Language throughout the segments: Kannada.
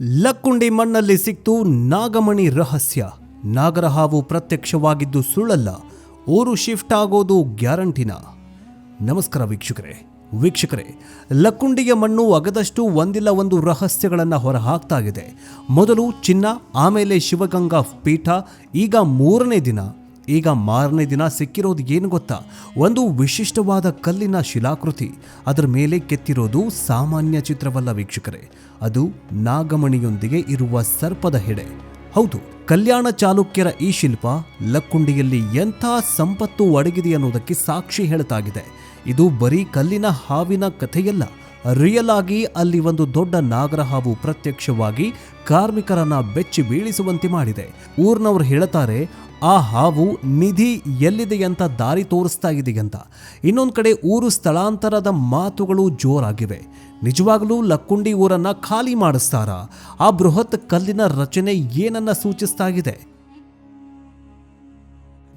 ಲಕ್ಕುಂಡಿ ಮಣ್ಣಲ್ಲಿ ಸಿಕ್ತು ನಾಗಮಣಿ ರಹಸ್ಯ. ನಾಗರಹಾವು ಪ್ರತ್ಯಕ್ಷವಾಗಿದ್ದು ಸುಳ್ಳಲ್ಲ, ಊರು ಶಿಫ್ಟ್ ಆಗೋದು ಗ್ಯಾರಂಟಿನ? ನಮಸ್ಕಾರ ವೀಕ್ಷಕರೇ. ವೀಕ್ಷಕರೇ, ಲಕ್ಕುಂಡಿಯ ಮಣ್ಣು ಅಗದಷ್ಟು ಒಂದಿಲ್ಲ ಒಂದು ರಹಸ್ಯಗಳನ್ನು ಹೊರಹಾಕ್ತಾ ಇದೆ ಮೊದಲು ಚಿನ್ನ, ಆಮೇಲೆ ಶಿವಗಂಗಾ ಪೀಠ, ಈಗ ಮೂರನೇ ದಿನ. ಈಗ ಮಾರನೇ ದಿನ ಸಿಕ್ಕಿರೋದು ಏನು ಗೊತ್ತಾ? ಒಂದು ವಿಶಿಷ್ಟವಾದ ಕಲ್ಲಿನ ಶಿಲಾಕೃತಿ. ಅದರ ಮೇಲೆ ಕೆತ್ತಿರೋದು ಸಾಮಾನ್ಯ ಚಿತ್ರವಲ್ಲ ವೀಕ್ಷಕರೇ. ಅದು ನಾಗಮಣಿಯೊಂದಿಗೆ ಇರುವ ಸರ್ಪದ ಹೆಡೆ. ಹೌದು, ಕಲ್ಯಾಣ ಚಾಲುಕ್ಯರ ಈ ಶಿಲ್ಪ ಲಕ್ಕುಂಡಿಯಲ್ಲಿ ಎಂಥ ಸಂಪತ್ತು ಅಡಗಿದೆ ಅನ್ನೋದಕ್ಕೆ ಸಾಕ್ಷಿ ಹೇಳತಾಗಿದೆ ಇದು ಬರೀ ಕಲ್ಲಿನ ಹಾವಿನ ಕಥೆಯಲ್ಲ. ರಿಯಲ್ ಆಗಿ ಅಲ್ಲಿ ಒಂದು ದೊಡ್ಡ ನಾಗರಹಾವು ಪ್ರತ್ಯಕ್ಷವಾಗಿ ಕಾರ್ಮಿಕರನ್ನ ಬೆಚ್ಚಿ ಬೀಳಿಸುವಂತೆ ಮಾಡಿದೆ. ಊರ್ನವರು ಹೇಳ್ತಾರೆ, ಆ ಹಾವು ನಿಧಿ ಎಲ್ಲಿದೆ ಅಂತ ದಾರಿ ತೋರಿಸ್ತಾ ಇದೆ ಅಂತ. ಇನ್ನೊಂದು ಕಡೆ ಊರು ಸ್ಥಳಾಂತರದ ಮಾತುಗಳು ಜೋರಾಗಿವೆ. ನಿಜವಾಗಲೂ ಲಕ್ಕುಂಡಿ ಊರನ್ನ ಖಾಲಿ ಮಾಡಿಸ್ತಾರ? ಆ ಬೃಹತ್ ಕಲ್ಲಿನ ರಚನೆ ಏನನ್ನ ಸೂಚಿಸ್ತಾ ಇದೆ?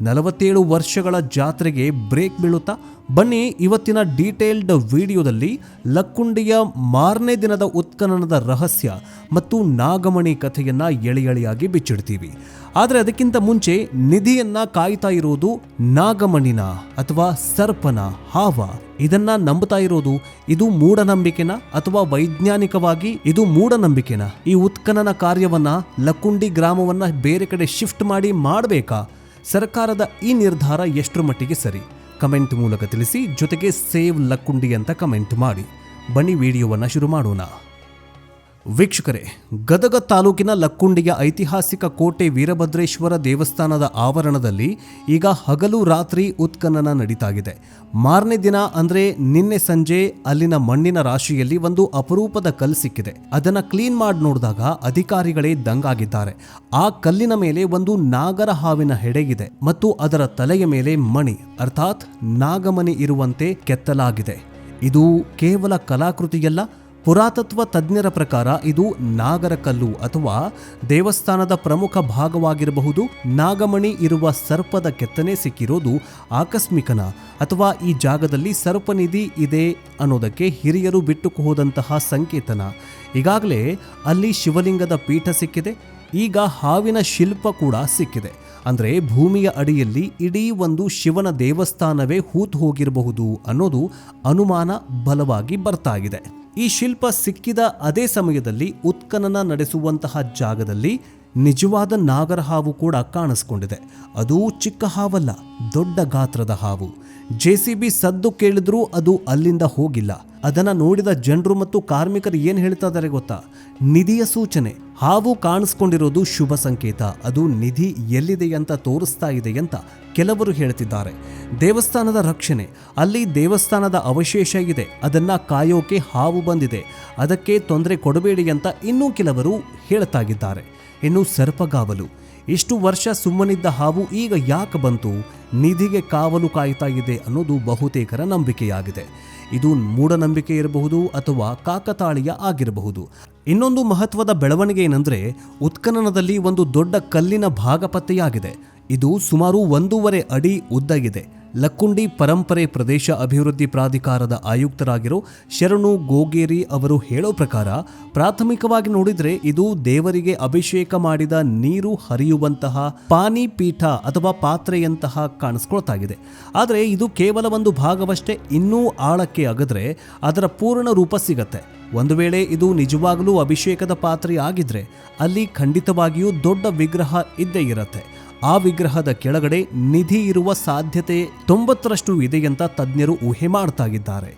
ನಲವತ್ತೇಳು ವರ್ಷಗಳ ಜಾತ್ರೆಗೆ ಬ್ರೇಕ್ ಬೀಳುತ್ತಾ ಬನ್ನಿ ಇವತ್ತಿನ ಡೀಟೇಲ್ಡ್ ವಿಡಿಯೋದಲ್ಲಿ ಲಕ್ಕುಂಡಿಯ ಮಾರನೇ ದಿನದ ಉತ್ಖನನದ ರಹಸ್ಯ ಮತ್ತು ನಾಗಮಣಿ ಕಥೆಯನ್ನ ಎಳೆ ಎಳೆಯಾಗಿ ಬಿಚ್ಚಿಡ್ತೀವಿ. ಆದರೆ ಅದಕ್ಕಿಂತ ಮುಂಚೆ ನಿಧಿಯನ್ನ ಕಾಯ್ತಾ ಇರೋದು ನಾಗಮಣಿನ ಅಥವಾ ಸರ್ಪನ ಹಾವ. ಇದನ್ನ ನಂಬುತ್ತಾ ಇರೋದು ಇದು ಮೂಢನಂಬಿಕೆನ ಅಥವಾ ವೈಜ್ಞಾನಿಕವಾಗಿ ಇದು ಮೂಢನಂಬಿಕೆನ? ಈ ಉತ್ಖನನ ಕಾರ್ಯವನ್ನ ಲಕ್ಕುಂಡಿ ಗ್ರಾಮವನ್ನ ಬೇರೆ ಕಡೆ ಶಿಫ್ಟ್ ಮಾಡಿ ಮಾಡಬೇಕಾ? ಸರ್ಕಾರದ ಈ ನಿರ್ಧಾರ ಎಷ್ಟರ ಮಟ್ಟಿಗೆ ಸರಿ? ಕಮೆಂಟ್ ಮೂಲಕ ತಿಳಿಸಿ, ಜೊತೆಗೆ ಸೇವ್ ಲಕ್ಕುಂಡಿ ಅಂತ ಕಮೆಂಟ್ ಮಾಡಿ. ಬನ್ನಿ ವಿಡಿಯೋವನ್ನು ಶುರು ಮಾಡೋಣ. ವೀಕ್ಷಕರೇ, ಗದಗ ತಾಲೂಕಿನ ಲಕ್ಕುಂಡಿಯ ಐತಿಹಾಸಿಕ ಕೋಟೆ ವೀರಭದ್ರೇಶ್ವರ ದೇವಸ್ಥಾನದ ಆವರಣದಲ್ಲಿ ಈಗ ಹಗಲು ರಾತ್ರಿ ಉತ್ಖನನ ನಡೀತಾಗಿದೆ. ಮಾರನೇ ದಿನ ಅಂದರೆ ನಿನ್ನೆ ಸಂಜೆ ಅಲ್ಲಿನ ಮಣ್ಣಿನ ರಾಶಿಯಲ್ಲಿ ಒಂದು ಅಪರೂಪದ ಕಲ್ಲು ಸಿಕ್ಕಿದೆ. ಅದನ್ನು ಕ್ಲೀನ್ ಮಾಡಿ ನೋಡಿದಾಗ ಅಧಿಕಾರಿಗಳೇ ದಂಗಾಗಿದ್ದಾರೆ. ಆ ಕಲ್ಲಿನ ಮೇಲೆ ಒಂದು ನಾಗರ ಹಾವಿನ ಹೆಡೆಗಿದೆ ಮತ್ತು ಅದರ ತಲೆಯ ಮೇಲೆ ಮಣಿ, ಅರ್ಥಾತ್ ನಾಗಮಣಿ ಇರುವಂತೆ ಕೆತ್ತಲಾಗಿದೆ. ಇದು ಕೇವಲ ಕಲಾಕೃತಿಯಲ್ಲ ಪುರಾತತ್ವ ತಜ್ಞರ ಪ್ರಕಾರ ಇದು ನಾಗರಕಲ್ಲು ಅಥವಾ ದೇವಸ್ಥಾನದ ಪ್ರಮುಖ ಭಾಗವಾಗಿರಬಹುದು. ನಾಗಮಣಿ ಇರುವ ಸರ್ಪದ ಕೆತ್ತನೆ ಸಿಕ್ಕಿರೋದು ಆಕಸ್ಮಿಕನ ಅಥವಾ ಈ ಜಾಗದಲ್ಲಿ ಸರ್ಪನಿಧಿ ಇದೆ ಅನ್ನೋದಕ್ಕೆ ಹಿರಿಯರು ಬಿಟ್ಟು ಹೋದಂತಹ ಸಂಕೇತನ. ಈಗಾಗಲೇ ಅಲ್ಲಿ ಶಿವಲಿಂಗದ ಪೀಠ ಸಿಕ್ಕಿದೆ. ಈಗ ಹಾವಿನ ಶಿಲ್ಪ ಕೂಡ ಸಿಕ್ಕಿದೆ. ಅಂದರೆ ಭೂಮಿಯ ಅಡಿಯಲ್ಲಿ ಇಡೀ ಒಂದು ಶಿವನ ದೇವಸ್ಥಾನವೇ ಹೂತು ಹೋಗಿರಬಹುದು ಅನ್ನೋದು ಅನುಮಾನ ಬಲವಾಗಿ ಬರ್ತಾ ಈ ಶಿಲ್ಪ ಸಿಕ್ಕಿದ ಅದೇ ಸಮಯದಲ್ಲಿ ಉತ್ಖನನ ನಡೆಸುವಂತಹ ಜಾಗದಲ್ಲಿ ನಿಜವಾದ ನಾಗರ ಹಾವು ಕೂಡ ಕಾಣಿಸ್ಕೊಂಡಿದೆ. ಅದು ಚಿಕ್ಕ ಹಾವಲ್ಲ, ದೊಡ್ಡ ಗಾತ್ರದ ಹಾವು. ಜೆಸಿಬಿ ಸದ್ದು ಕೇಳಿದ್ರೂ ಅದು ಅಲ್ಲಿಂದ ಹೋಗಿಲ್ಲ. ಅದನ್ನ ನೋಡಿದ ಜನರು ಮತ್ತು ಕಾರ್ಮಿಕರು ಏನು ಹೇಳ್ತಾ ಇದ್ದಾರೆ ಗೊತ್ತಾ? ನಿಧಿಯ ಸೂಚನೆ. ಹಾವು ಕಾಣಿಸ್ಕೊಂಡಿರೋದು ಶುಭ ಸಂಕೇತ. ಅದು ನಿಧಿ ಎಲ್ಲಿದೆ ಅಂತ ತೋರಿಸ್ತಾ ಇದೆ ಅಂತ ಕೆಲವರು ಹೇಳ್ತಿದ್ದಾರೆ. ದೇವಸ್ಥಾನದ ರಕ್ಷಣೆ. ಅಲ್ಲಿ ದೇವಸ್ಥಾನದ ಅವಶೇಷ ಇದೆ. ಅದನ್ನ ಕಾಯೋಕೆ ಹಾವು ಬಂದಿದೆ. ಅದಕ್ಕೆ ತೊಂದರೆ ಕೊಡಬೇಡಿ ಅಂತ ಇನ್ನೂ ಕೆಲವರು ಹೇಳ್ತಾಗಿದ್ದಾರೆ ಇನ್ನು ಸರ್ಪಗಾವಲು. ಇಷ್ಟು ವರ್ಷ ಸುಮ್ಮನಿದ್ದ ಹಾವು ಈಗ ಯಾಕೆ ಬಂತು? ನಿಧಿಗೆ ಕಾವಲು ಕಾಯ್ತಾ ಇದೆ ಅನ್ನೋದು ಬಹುತೇಕರ ನಂಬಿಕೆಯಾಗಿದೆ. ಇದು ಮೂಢನಂಬಿಕೆ ಇರಬಹುದು ಅಥವಾ ಕಾಕತಾಳೀಯ ಆಗಿರಬಹುದು. ಇನ್ನೊಂದು ಮಹತ್ವದ ಬೆಳವಣಿಗೆ ಏನಂದ್ರೆ, ಉತ್ಖನನದಲ್ಲಿ ಒಂದು ದೊಡ್ಡ ಕಲ್ಲಿನ ಭಾಗ ಇದು ಸುಮಾರು ಒಂದೂವರೆ ಅಡಿ ಉದ್ದ ಇದೆ. ಲಕ್ಕುಂಡಿ ಪರಂಪರೆ ಪ್ರದೇಶ ಅಭಿವೃದ್ಧಿ ಪ್ರಾಧಿಕಾರದ ಆಯುಕ್ತರಾಗಿರೋ ಶರಣು ಗೋಗೇರಿ ಅವರು ಹೇಳೋ ಪ್ರಕಾರ, ಪ್ರಾಥಮಿಕವಾಗಿ ನೋಡಿದರೆ ಇದು ದೇವರಿಗೆ ಅಭಿಷೇಕ ಮಾಡಿದ ನೀರು ಹರಿಯುವಂತಹ ಪಾನಿ ಪೀಠ ಅಥವಾ ಪಾತ್ರೆಯಂತಹ ಕಾಣಿಸ್ಕೊಳ್ತಾಗಿದೆ. ಆದರೆ ಇದು ಕೇವಲ ಒಂದು ಭಾಗವಷ್ಟೇ, ಇನ್ನೂ ಆಳಕ್ಕೆ ಅಗದ್ರೆ ಅದರ ಪೂರ್ಣ ರೂಪ ಸಿಗತ್ತೆ. ಒಂದು ವೇಳೆ ಇದು ನಿಜವಾಗಲೂ ಅಭಿಷೇಕದ ಪಾತ್ರೆ ಆಗಿದ್ರೆ ಅಲ್ಲಿ ಖಂಡಿತವಾಗಿಯೂ ದೊಡ್ಡ ವಿಗ್ರಹ ಇದ್ದೇ ಇರತ್ತೆ. ಆ ವಿಗ್ರಹದ ಕೆಳಗಡೆ ನಿಧಿ ಇರುವ ಸಾಧ್ಯತೆ ತೊಂಬತ್ತರಷ್ಟು ಇದೆಯಂತ ತಜ್ಞರು ಊಹೆ ಮಾಡ್ತಾ ಇದ್ದಾರೆ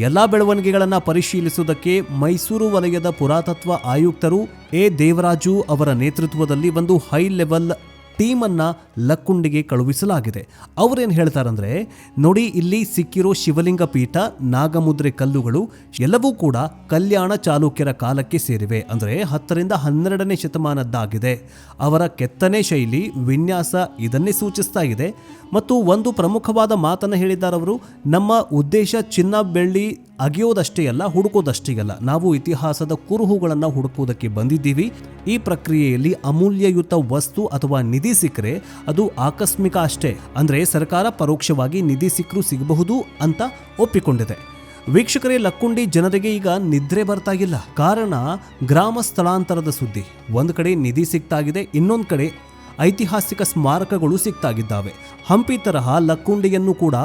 ಎಲ್ಲ ಬೆಳವಣಿಗೆಗಳನ್ನು ಪರಿಶೀಲಿಸುವುದಕ್ಕೆ ಮೈಸೂರು ವಲಯದ ಪುರಾತತ್ವ ಆಯುಕ್ತರು ಎ ದೇವರಾಜು ಅವರ ನೇತೃತ್ವದಲ್ಲಿ ಒಂದು ಹೈ ಲೆವೆಲ್ ಟೀಮನ್ನ ಲಕ್ಕುಂಡಿಗೆ ಕಳುಹಿಸಲಾಗಿದೆ. ಅವರೇನು ಹೇಳ್ತಾರಂದರೆ, ನೋಡಿ ಇಲ್ಲಿ ಸಿಕ್ಕಿರೋ ಶಿವಲಿಂಗ ಪೀಠ, ನಾಗಮುದ್ರೆ ಕಲ್ಲುಗಳು ಎಲ್ಲವೂ ಕೂಡ ಕಲ್ಯಾಣ ಚಾಲುಕ್ಯರ ಕಾಲಕ್ಕೆ ಸೇರಿವೆ. ಅಂದರೆ ಹತ್ತರಿಂದ ಹನ್ನೆರಡನೇ ಶತಮಾನದ್ದಾಗಿದೆ. ಅವರ ಕೆತ್ತನೆ ಶೈಲಿ, ವಿನ್ಯಾಸ ಇದನ್ನೇ ಸೂಚಿಸ್ತಾ ಇದೆ. ಮತ್ತು ಒಂದು ಪ್ರಮುಖವಾದ ಮಾತನ್ನು ಹೇಳಿದ್ದಾರೆ ಅವರು ನಮ್ಮ ಉದ್ದೇಶ ಚಿನ್ನ ಬೆಳ್ಳಿ ಅಗೆಯೋದಷ್ಟೇ ಅಲ್ಲ ಹುಡುಕೋದಷ್ಟೇ ಅಲ್ಲ ನಾವು ಇತಿಹಾಸದ ಕುರುಹುಗಳನ್ನು ಹುಡುಕುವುದಕ್ಕೆ ಬಂದಿದ್ದೀವಿ. ಈ ಪ್ರಕ್ರಿಯೆಯಲ್ಲಿ ಅಮೂಲ್ಯಯುತ ವಸ್ತು ಅಥವಾ ನಿಧಿ ಸಿಕ್ಕರೆ ಅದು ಆಕಸ್ಮಿಕ ಅಷ್ಟೇ. ಅಂದರೆ ಸರ್ಕಾರ ಪರೋಕ್ಷವಾಗಿ ನಿಧಿ ಸಿಕ್ಕರೂ ಸಿಗಬಹುದು ಅಂತ ಒಪ್ಪಿಕೊಂಡಿದೆ. ವೀಕ್ಷಕರೇ, ಲಕ್ಕುಂಡಿ ಜನರಿಗೆ ಈಗ ನಿದ್ರೆ ಬರ್ತಾ ಇಲ್ಲ. ಕಾರಣ, ಗ್ರಾಮ ಸ್ಥಳಾಂತರದ ಸುದ್ದಿ. ಒಂದು ಕಡೆ ನಿಧಿ ಸಿಗ್ತಾಗಿದೆ, ಇನ್ನೊಂದು ಕಡೆ ಐತಿಹಾಸಿಕ ಸ್ಮಾರಕಗಳು ಸಿಕ್ತಾಗಿದ್ದಾವೆ ಹಂಪಿ ತರಹ ಲಕ್ಕುಂಡಿಯನ್ನು ಕೂಡ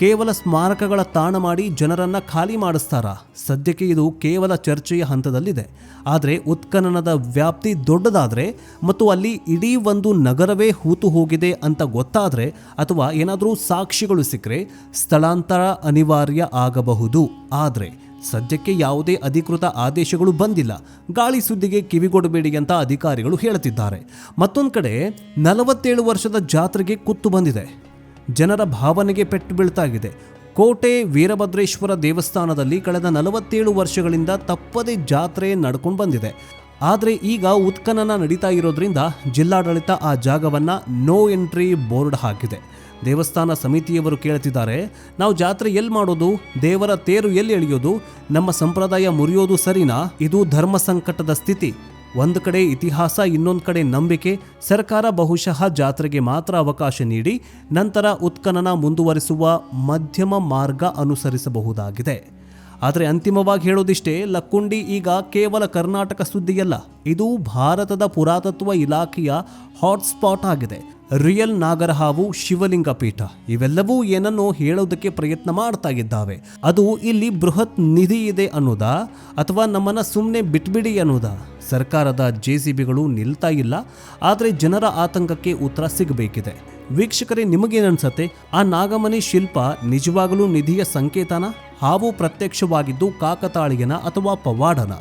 ಕೇವಲ ಸ್ಮಾರಕಗಳ ತಾಣ ಮಾಡಿ ಜನರನ್ನ ಖಾಲಿ ಮಾಡಿಸ್ತಾರಾ. ಸದ್ಯಕ್ಕೆ ಇದು ಕೇವಲ ಚರ್ಚೆಯ ಹಂತದಲ್ಲಿದೆ. ಆದರೆ ಉತ್ಖನನದ ವ್ಯಾಪ್ತಿ ದೊಡ್ಡದಾದರೆ ಮತ್ತು ಅಲ್ಲಿ ಇಡೀ ಒಂದು ನಗರವೇ ಹೂತು ಹೋಗಿದೆ ಅಂತ ಗೊತ್ತಾದರೆ ಅಥವಾ ಏನಾದರೂ ಸಾಕ್ಷಿಗಳು ಸಿಕ್ಕರೆ ಸ್ಥಳಾಂತರ ಅನಿವಾರ್ಯ ಆಗಬಹುದು. ಆದರೆ ಸದ್ಯಕ್ಕೆ ಯಾವುದೇ ಅಧಿಕೃತ ಆದೇಶಗಳು ಬಂದಿಲ್ಲ. ಗಾಳಿ ಸುದ್ದಿಗೆ ಕಿವಿಗೊಡಬೇಡಿ ಅಂತ ಅಧಿಕಾರಿಗಳು ಹೇಳುತ್ತಿದ್ದಾರೆ. ಮತ್ತೊಂದು ಕಡೆ ನಲವತ್ತೇಳು ವರ್ಷದ ಜಾತ್ರೆಗೆ ಕುತ್ತು ಬಂದಿದೆ. ಜನರ ಭಾವನೆಗೆ ಪೆಟ್ಟು ಬೀಳ್ತಾಗಿದೆ. ಕೋಟೆ ವೀರಭದ್ರೇಶ್ವರ ದೇವಸ್ಥಾನದಲ್ಲಿ ಕಳೆದ ನಲವತ್ತೇಳು ವರ್ಷಗಳಿಂದ ತಪ್ಪದೇ ಜಾತ್ರೆ ನಡ್ಕೊಂಡು ಬಂದಿದೆ. ಆದರೆ ಈಗ ಉತ್ಖನನ ನಡೀತಾ ಇರೋದ್ರಿಂದ ಜಿಲ್ಲಾಡಳಿತ ಆ ಜಾಗವನ್ನು ನೋ ಎಂಟ್ರಿ ಬೋರ್ಡ್ ಹಾಕಿದೆ. ದೇವಸ್ಥಾನ ಸಮಿತಿಯವರು ಕೇಳ್ತಿದ್ದಾರೆ, ನಾವು ಜಾತ್ರೆ ಎಲ್ಲಿ ಮಾಡೋದು? ದೇವರ ತೇರು ಎಲ್ಲಿ ಎಳೆಯೋದು? ನಮ್ಮ ಸಂಪ್ರದಾಯ ಮುರಿಯೋದು ಸರಿನಾ? ಇದು ಧರ್ಮ ಸಂಕಟದ ಸ್ಥಿತಿ. ಒಂದು ಕಡೆ ಇತಿಹಾಸ, ಇನ್ನೊಂದು ಕಡೆ ನಂಬಿಕೆ, ಸರ್ಕಾರ ಬಹುಶಃ ಜಾತ್ರೆಗೆ ಮಾತ್ರ ಅವಕಾಶ ನೀಡಿ, ನಂತರ ಉತ್ಖನನ ಮುಂದುವರಿಸುವ ಮಧ್ಯಮ ಮಾರ್ಗ ಅನುಸರಿಸಬಹುದಾಗಿದೆ. ಆದರೆ ಅಂತಿಮವಾಗಿ ಹೇಳೋದಿಷ್ಟೇ, ಲಕ್ಕುಂಡಿ ಈಗ ಕೇವಲ ಕರ್ನಾಟಕ ಸುದ್ದಿಯಲ್ಲ, ಇದು ಭಾರತದ ಪುರಾತತ್ವ ಇಲಾಖೆಯ ಹಾಟ್ಸ್ಪಾಟ್ ಆಗಿದೆ. ರಿಯಲ್ ನಾಗರಹಾವು ಶಿವಲಿಂಗ ಪೀಠ ಇವೆಲ್ಲವೂ ಏನನ್ನೋ ಹೇಳೋದಕ್ಕೆ ಪ್ರಯತ್ನ ಮಾಡ್ತಾ ಇದ್ದಾವೆ. ಅದು ಇಲ್ಲಿ ಬೃಹತ್ ನಿಧಿ ಇದೆ ಅನ್ನೋದಾ? ಅಥವಾ ನಮ್ಮನ್ನ ಸುಮ್ಮನೆ ಬಿಟ್ಬಿಡಿ ಅನ್ನೋದಾ? ಸರ್ಕಾರದ ಜೆ ಸಿ ಬಿಗಳು ನಿಲ್ತಾ ಇಲ್ಲ, ಆದರೆ ಜನರ ಆತಂಕಕ್ಕೆ ಉತ್ತರ ಸಿಗಬೇಕಿದೆ. ವೀಕ್ಷಕರೇ, ನಿಮಗೇನನ್ಸತ್ತೆ? ಆ ನಾಗಮನಿ ಶಿಲ್ಪ ನಿಜವಾಗಲೂ ನಿಧಿಯ ಸಂಕೇತನ? ಹಾವು ಪ್ರತ್ಯಕ್ಷವಾಗಿದ್ದು ಕಾಕತಾಳಿಯನ ಅಥವಾ ಪವಾಡನ?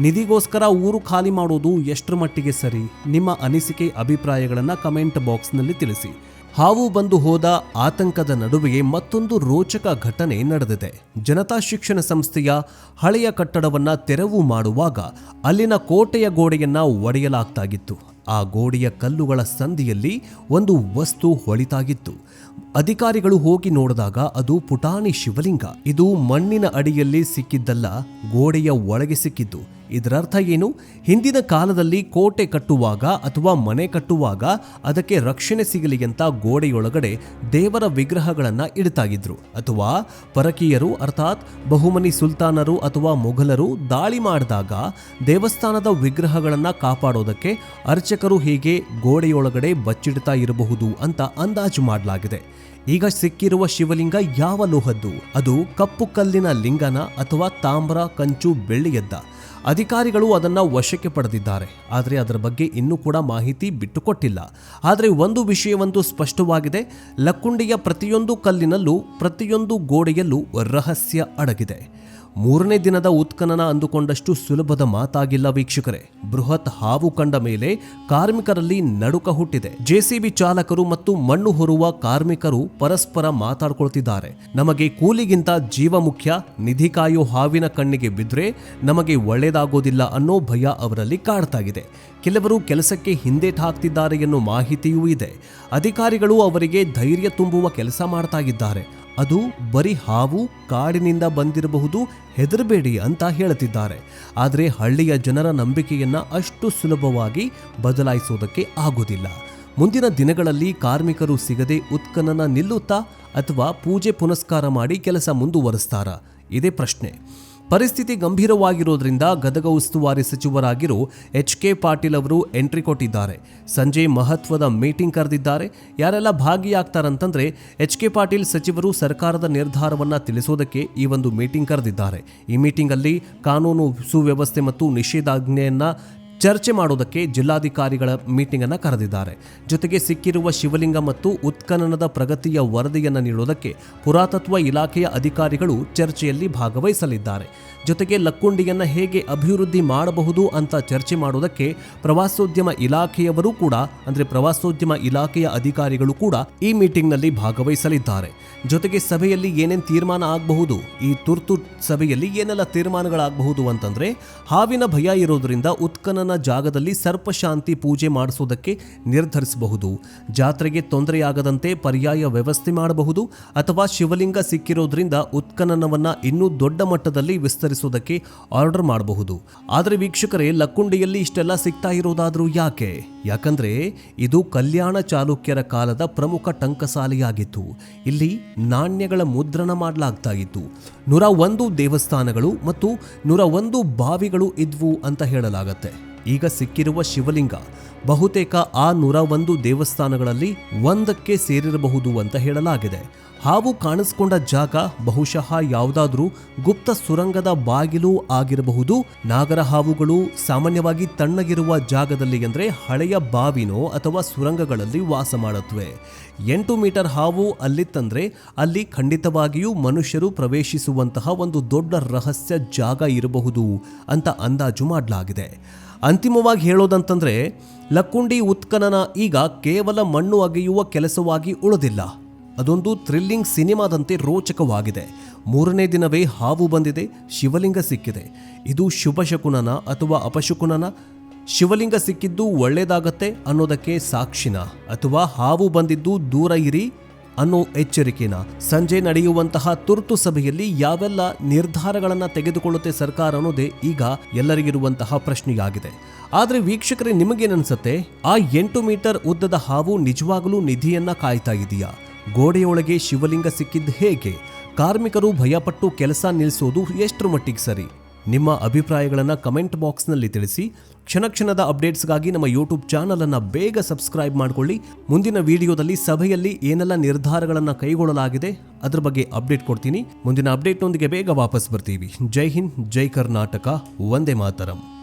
ನಿಧಿಗೋಸ್ಕರ ಊರು ಖಾಲಿ ಮಾಡೋದು ಎಷ್ಟರ ಮಟ್ಟಿಗೆ ಸರಿ? ನಿಮ್ಮ ಅನಿಸಿಕೆ, ಅಭಿಪ್ರಾಯಗಳನ್ನು ಕಮೆಂಟ್ ಬಾಕ್ಸ್ನಲ್ಲಿ ತಿಳಿಸಿ. ಹಾವು ಬಂದು ಹೋದ ಆತಂಕದ ನಡುವೆಯೇ ಮತ್ತೊಂದು ರೋಚಕ ಘಟನೆ ನಡೆದಿದೆ. ಜನತಾ ಶಿಕ್ಷಣ ಸಂಸ್ಥೆಯ ಹಳೆಯ ಕಟ್ಟಡವನ್ನ ತೆರವು ಮಾಡುವಾಗ ಅಲ್ಲಿನ ಕೋಟೆಯ ಗೋಡೆಯನ್ನ ಒಡೆಯಲಾಗ್ತಾಗಿತ್ತು. ಆ ಗೋಡೆಯ ಕಲ್ಲುಗಳ ಸಂದಿಯಲ್ಲಿ ಒಂದು ವಸ್ತು ಹೊಳಿತಾಗಿತ್ತು. ಅಧಿಕಾರಿಗಳು ಹೋಗಿ ನೋಡಿದಾಗ ಅದು ಪುಟಾಣಿ ಶಿವಲಿಂಗ. ಇದು ಮಣ್ಣಿನ ಅಡಿಯಲ್ಲಿ ಸಿಕ್ಕಿದ್ದಲ್ಲ, ಗೋಡೆಯ ಒಳಗೆ ಸಿಕ್ಕಿದ್ದು. ಇದರರ್ಥ ಏನು? ಹಿಂದಿನ ಕಾಲದಲ್ಲಿ ಕೋಟೆ ಕಟ್ಟುವಾಗ ಅಥವಾ ಮನೆ ಕಟ್ಟುವಾಗ ಅದಕ್ಕೆ ರಕ್ಷಣೆ ಸಿಗಲಿ ಅಂತ ಗೋಡೆಯೊಳಗಡೆ ದೇವರ ವಿಗ್ರಹಗಳನ್ನು ಇಡ್ತಾಗಿದ್ರು ಅಥವಾ ಪರಕೀಯರು ಅರ್ಥಾತ್ ಬಹುಮನಿ ಸುಲ್ತಾನರು ಅಥವಾ ಮೊಘಲರು ದಾಳಿ ಮಾಡಿದಾಗ ದೇವಸ್ಥಾನದ ವಿಗ್ರಹಗಳನ್ನು ಕಾಪಾಡೋದಕ್ಕೆ ಅರ್ಚಕರು ಹೀಗೆ ಗೋಡೆಯೊಳಗಡೆ ಬಚ್ಚಿಡ್ತಾ ಇರಬಹುದು ಅಂತ ಅಂದಾಜು ಮಾಡಲಾಗಿದೆ. ಈಗ ಸಿಕ್ಕಿರುವ ಶಿವಲಿಂಗ ಯಾವ ಲೋಹದ್ದು? ಅದು ಕಪ್ಪು ಕಲ್ಲಿನ ಲಿಂಗನ ಅಥವಾ ತಾಮ್ರ, ಕಂಚು ಬೆಳ್ಳಿಯದ್ದ ಅಧಿಕಾರಿಗಳು ಅದನ್ನ ವಶಕ್ಕೆ ಪಡೆದಿದ್ದಾರೆ. ಆದರೆ ಅದರ ಬಗ್ಗೆ ಇನ್ನೂ ಕೂಡ ಮಾಹಿತಿ ಬಿಟ್ಟುಕೊಟ್ಟಿಲ್ಲ. ಆದರೆ ಒಂದು ವಿಷಯವಂತೂ ಸ್ಪಷ್ಟವಾಗಿದೆ. ಲಕ್ಕುಂಡಿಯ ಪ್ರತಿಯೊಂದು ಕಲ್ಲಿನಲ್ಲೂ ಪ್ರತಿಯೊಂದು ಗೋಡೆಯಲ್ಲೂ ರಹಸ್ಯ ಅಡಗಿದೆ. ಮೂರನೇ ದಿನದ ಉತ್ಖನನ ಅಂದುಕೊಂಡಷ್ಟು ಸುಲಭದ ಮಾತಾಗಿಲ್ಲ ವೀಕ್ಷಕರೇ. ಬೃಹತ್ ಹಾವು ಕಂಡ ಮೇಲೆ ಕಾರ್ಮಿಕರಲ್ಲಿ ನಡುಕ ಹುಟ್ಟಿದೆ. ಜೆಸಿಬಿ ಚಾಲಕರು ಮತ್ತು ಮಣ್ಣು ಹೊರುವ ಕಾರ್ಮಿಕರು ಪರಸ್ಪರ ಮಾತಾಡ್ಕೊಳ್ತಿದ್ದಾರೆ. ನಮಗೆ ಕೂಲಿಗಿಂತ ಜೀವ ಮುಖ್ಯ, ನಿಧಿ ಕಾಯೋ ಹಾವಿನ ಕಣ್ಣಿಗೆ ಬಿದ್ರೆ ನಮಗೆ ಒಳ್ಳೆಯದಾಗೋದಿಲ್ಲ ಅನ್ನೋ ಭಯ ಅವರಲ್ಲಿ ಕಾಡ್ತಾಗಿದೆ. ಕೆಲವರು ಕೆಲಸಕ್ಕೆ ಹಿಂದೇಟ್ ಹಾಕ್ತಿದ್ದಾರೆ ಎನ್ನುವ ಮಾಹಿತಿಯೂ ಇದೆ. ಅಧಿಕಾರಿಗಳು ಅವರಿಗೆ ಧೈರ್ಯ ತುಂಬುವ ಕೆಲಸ ಮಾಡ್ತಾಗಿದ್ದಾರೆ ಅದು ಬರೀ ಹಾವು ಕಾಡಿನಿಂದ ಬಂದಿರಬಹುದು, ಹೆದರಬೇಡಿ ಅಂತ ಹೇಳುತ್ತಿದ್ದಾರೆ. ಆದರೆ ಹಳ್ಳಿಯ ಜನರ ನಂಬಿಕೆಯನ್ನು ಅಷ್ಟು ಸುಲಭವಾಗಿ ಬದಲಾಯಿಸೋದಕ್ಕೆ ಆಗೋದಿಲ್ಲ. ಮುಂದಿನ ದಿನಗಳಲ್ಲಿ ಕಾರ್ಮಿಕರು ಸಿಗದೆ ಉತ್ಖನನ ನಿಲ್ಲುತ್ತಾ ಅಥವಾ ಪೂಜೆ ಪುನಸ್ಕಾರ ಮಾಡಿ ಕೆಲಸ ಮುಂದುವರಿಸ್ತಾರಾ? ಇದೇ ಪ್ರಶ್ನೆ. ಪರಿಸ್ಥಿತಿ ಗಂಭೀರವಾಗಿರೋದ್ರಿಂದ ಗದಗ ಉಸ್ತುವಾರಿ ಸಚಿವರಾಗಿರೋ ಎಚ್ ಕೆ ಪಾಟೀಲ್ ಅವರು ಎಂಟ್ರಿ ಕೊಟ್ಟಿದ್ದಾರೆ. ಸಂಜೆ ಮಹತ್ವದ ಮೀಟಿಂಗ್ ಕರೆದಿದ್ದಾರೆ. ಯಾರೆಲ್ಲ ಭಾಗಿಯಾಗ್ತಾರಂತಂದ್ರೆ ಎಚ್ ಕೆ ಪಾಟೀಲ್ ಸಚಿವರು ಸರ್ಕಾರದ ನಿರ್ಧಾರವನ್ನ ತಿಳಿಸೋದಕ್ಕೆ ಈ ಒಂದು ಮೀಟಿಂಗ್ ಕರೆದಿದ್ದಾರೆ. ಈ ಮೀಟಿಂಗಲ್ಲಿ ಕಾನೂನು ಸುವ್ಯವಸ್ಥೆ ಮತ್ತು ನಿಷೇಧಾಜ್ಞೆಯನ್ನ ಚರ್ಚೆ ಮಾಡುವುದಕ್ಕೆ ಜಿಲ್ಲಾಧಿಕಾರಿಗಳ ಮೀಟಿಂಗ್ ಅನ್ನು ಕರೆದಿದ್ದಾರೆ. ಜೊತೆಗೆ ಸಿಕ್ಕಿರುವ ಶಿವಲಿಂಗ ಮತ್ತು ಉತ್ಖನನದ ಪ್ರಗತಿಯ ವರದಿಯನ್ನು ನೀಡುವುದಕ್ಕೆ ಪುರಾತತ್ವ ಇಲಾಖೆಯ ಅಧಿಕಾರಿಗಳು ಚರ್ಚೆಯಲ್ಲಿ ಭಾಗವಹಿಸಲಿದ್ದಾರೆ. ಜೊತೆಗೆ ಲಕ್ಕುಂಡಿಯನ್ನು ಹೇಗೆ ಅಭಿವೃದ್ಧಿ ಮಾಡಬಹುದು ಅಂತ ಚರ್ಚೆ ಮಾಡುವುದಕ್ಕೆ ಪ್ರವಾಸೋದ್ಯಮ ಇಲಾಖೆಯವರು ಕೂಡ, ಅಂದ್ರೆ ಪ್ರವಾಸೋದ್ಯಮ ಇಲಾಖೆಯ ಅಧಿಕಾರಿಗಳು ಕೂಡ ಈ ಮೀಟಿಂಗ್ನಲ್ಲಿ ಭಾಗವಹಿಸಲಿದ್ದಾರೆ. ಜೊತೆಗೆ ಸಭೆಯಲ್ಲಿ ಏನೇನು ತೀರ್ಮಾನ ಆಗಬಹುದು, ಈ ತುರ್ತು ಸಭೆಯಲ್ಲಿ ಏನೆಲ್ಲ ತೀರ್ಮಾನಗಳಾಗಬಹುದು ಅಂತಂದ್ರೆ, ಹಾವಿನ ಭಯ ಇರೋದ್ರಿಂದ ಉತ್ಖನನ ಜಾಗದಲ್ಲಿ ಸರ್ಪಶಾಂತಿ ಪೂಜೆ ಮಾಡಿಸುವುದಕ್ಕೆ ನಿರ್ಧರಿಸಬಹುದು. ಜಾತ್ರೆಗೆ ತೊಂದರೆಯಾಗದಂತೆ ಪರ್ಯಾಯ ವ್ಯವಸ್ಥೆ ಮಾಡಬಹುದು ಅಥವಾ ಶಿವಲಿಂಗ ಸಿಕ್ಕಿರೋದ್ರಿಂದ ಉತ್ಖನನವನ್ನು ಇನ್ನೂ ದೊಡ್ಡ ಮಟ್ಟದಲ್ಲಿ ವಿಸ್ತರಿಸುವುದಕ್ಕೆ ಆರ್ಡರ್ ಮಾಡಬಹುದು. ಆದರೆ ವೀಕ್ಷಕರೇ, ಲಕ್ಕುಂಡಿಯಲ್ಲಿ ಇಷ್ಟೆಲ್ಲ ಸಿಗ್ತಾ ಇರೋದಾದರೂ ಯಾಕೆ? ಯಾಕಂದ್ರೆ ಇದು ಕಲ್ಯಾಣ ಚಾಲುಕ್ಯರ ಕಾಲದ ಪ್ರಮುಖ ಟಂಕಸಾಲೆಯಾಗಿತ್ತು. ಇಲ್ಲಿ ನಾಣ್ಯಗಳ ಮುದ್ರಣ ಮಾಡಲಾಗ್ತಾ ಇತ್ತು. ನೂರ ಒಂದು ದೇವಸ್ಥಾನಗಳು ಮತ್ತು ನೂರ ಒಂದು ಬಾವಿಗಳು ಇದ್ವು ಅಂತ ಹೇಳಲಾಗತ್ತೆ. ಈಗ ಸಿಕ್ಕಿರುವ ಶಿವಲಿಂಗ. ಬಹುತೇಕ ಆ ನೂರ ಒಂದು ದೇವಸ್ಥಾನಗಳಲ್ಲಿ ಒಂದಕ್ಕೆ ಸೇರಿರಬಹುದು ಅಂತ ಹೇಳಲಾಗಿದೆ. ಹಾವು ಕಾಣಿಸ್ಕೊಂಡ ಜಾಗ ಬಹುಶಃ ಯಾವುದಾದ್ರೂ ಗುಪ್ತ ಸುರಂಗದ ಬಾಗಿಲು ಆಗಿರಬಹುದು. ನಾಗರ ಹಾವುಗಳು ಸಾಮಾನ್ಯವಾಗಿ ತಣ್ಣಗಿರುವ ಜಾಗದಲ್ಲಿ ಅಂದರೆ ಹಳೆಯ ಬಾವಿನೋ ಅಥವಾ ಸುರಂಗಗಳಲ್ಲಿ ವಾಸ ಮಾಡುತ್ತವೆ. ಎಂಟು ಮೀಟರ್ ಹಾವು ಅಲ್ಲಿತ್ತಂದ್ರೆ ಅಲ್ಲಿ ಖಂಡಿತವಾಗಿಯೂ ಮನುಷ್ಯರು ಪ್ರವೇಶಿಸುವಂತಹ ಒಂದು ದೊಡ್ಡ ರಹಸ್ಯ ಜಾಗ ಇರಬಹುದು ಅಂತ ಅಂದಾಜು ಮಾಡಲಾಗಿದೆ. ಅಂತಿಮವಾಗಿ ಹೇಳೋದಂತಂದ್ರೆ ಲಕ್ಕುಂಡಿ ಉತ್ಖನನ ಈಗ ಕೇವಲ ಮಣ್ಣು ಅಗೆಯುವ ಕೆಲಸವಾಗಿ ಉಳಿದಿಲ್ಲ. ಅದೊಂದು ಥ್ರಿಲ್ಲಿಂಗ್ ಸಿನಿಮಾದಂತೆ ರೋಚಕವಾಗಿದೆ. ಮೂರನೇ ದಿನವೇ ಹಾವು ಬಂದಿದೆ, ಶಿವಲಿಂಗ ಸಿಕ್ಕಿದೆ. ಇದು ಶುಭ ಶಕುನನ ಅಥವಾ ಅಪಶಕುನನ? ಶಿವಲಿಂಗ ಸಿಕ್ಕಿದ್ದು ಒಳ್ಳೆಯದಾಗತ್ತೆ ಅನ್ನೋದಕ್ಕೆ ಸಾಕ್ಷಿನ? ಅಥವಾ ಹಾವು ಬಂದಿದ್ದು ದೂರ ಇರಿ? ಅನ್ನೋ ಎಚ್ಚರಿಕೆನ ಸಂಜೆ ನಡೆಯುವಂತಹ ತುರ್ತು ಸಭೆಯಲ್ಲಿ ಯಾವೆಲ್ಲ ನಿರ್ಧಾರಗಳನ್ನು ತೆಗೆದುಕೊಳ್ಳುತ್ತೆ ಸರ್ಕಾರ ಅನ್ನೋದೇ ಈಗ ಎಲ್ಲರಿಗಿರುವಂತಹ ಪ್ರಶ್ನೆಯಾಗಿದೆ. ಆದರೆ ವೀಕ್ಷಕರೇ, ನಿಮಗೇನನ್ಸುತ್ತೆ? ಆ ಎಂಟು ಮೀಟರ್ ಉದ್ದದ ಹಾವು ನಿಜವಾಗಲೂ ನಿಧಿಯನ್ನ ಕಾಯ್ತಾ ಇದೆಯಾ? ಗೋಡೆಯೊಳಗೆ ಶಿವಲಿಂಗ ಸಿಕ್ಕಿದ್ದು ಹೇಗೆ? ಕಾರ್ಮಿಕರು ಭಯಪಟ್ಟು ಕೆಲಸ ನಿಲ್ಲಿಸೋದು ಎಷ್ಟರ ಮಟ್ಟಿಗೆ ಸರಿ? ನಿಮ್ಮ ಅಭಿಪ್ರಾಯಗಳನ್ನು ಕಮೆಂಟ್ ಬಾಕ್ಸ್ನಲ್ಲಿ ತಿಳಿಸಿ. ಕ್ಷಣ ಕ್ಷಣದ ಅಪ್ಡೇಟ್ಸ್ಗಾಗಿ ನಮ್ಮ ಯೂಟ್ಯೂಬ್ ಚಾನಲನ್ನು ಬೇಗ ಸಬ್ಸ್ಕ್ರೈಬ್ ಮಾಡಿಕೊಳ್ಳಿ. ಮುಂದಿನ ವಿಡಿಯೋದಲ್ಲಿ ಸಭೆಯಲ್ಲಿ ಏನೆಲ್ಲ ನಿರ್ಧಾರಗಳನ್ನು ಕೈಗೊಳ್ಳಲಾಗಿದೆ ಅದರ ಬಗ್ಗೆ ಅಪ್ಡೇಟ್ ಕೊಡ್ತೀನಿ. ಮುಂದಿನ ಅಪ್ಡೇಟ್ನೊಂದಿಗೆ ಬೇಗ ವಾಪಸ್ ಬರ್ತೀವಿ. ಜೈ ಹಿಂದ್, ಜೈ ಕರ್ನಾಟಕ ಒಂದೇ ಮಾತರಂ.